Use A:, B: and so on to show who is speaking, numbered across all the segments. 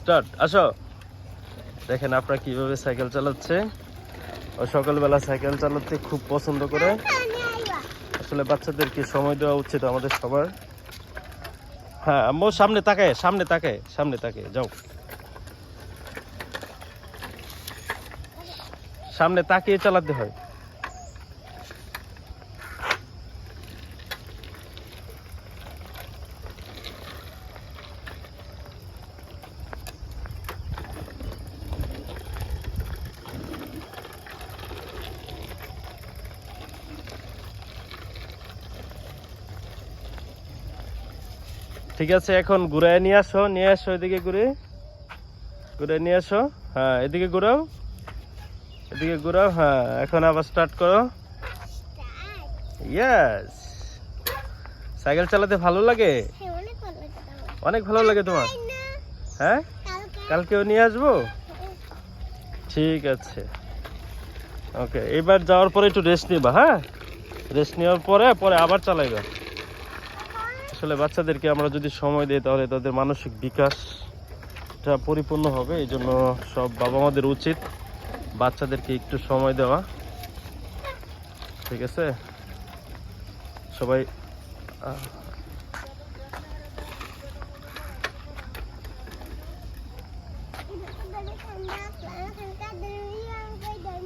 A: Start, আসো। দেখেন আপনারা কীভাবে সাইকেল চালাচ্ছে। ও সকালবেলা সাইকেল চালাতে খুব পছন্দ করে। আসলে বাচ্চাদেরকে সময় দেওয়া উচিত আমাদের সবার? হ্যাঁ আম্মু, সামনে তাকায় সামনে তাকায় সামনে তাকায় যাও। সামনে তাকিয়ে চালাতে হয়। ঠিক আছে এখন ঘুরায় নিয়ে আসো নিয়ে আসো এদিকে ঘুরে। ঘুরে নিয়ে আসো। হ্যাঁ এদিকে ঘুরাও। এদিকে ঘুরাও হ্যাঁ এখন আবার স্টার্ট করো। ইয়েস সাইকেল চালাতে ভালো লাগে? অনেক ভালো লাগে তোমার? হ্যাঁ? কালকেও নিয়ে আসব? ঠিক আছে। ওকে এবার যাওয়ার পরে একটু রেস্ট নিবা হ্যাঁ? রেস্ট নেওয়ার পরে পরে আবার চালাইবা। আসলে বাচ্চাদেরকে আমরা যদি সময় দিই তাহলে তাদের মানসিক বিকাশটা পরিপূর্ণ হবে এই জন্য সব বাবা মাদের উচিত বাচ্চাদেরকে একটু সময় দেওয়া। ঠিক আছে? সবাই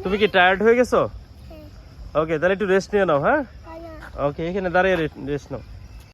A: তুমি কি টায়ার্ড হয়ে গেছো? ওকে তাহলে একটু রেস্ট নিয়ে নাও হ্যাঁ? ওকে এখানে দাঁড়িয়ে রেস্ট নাও।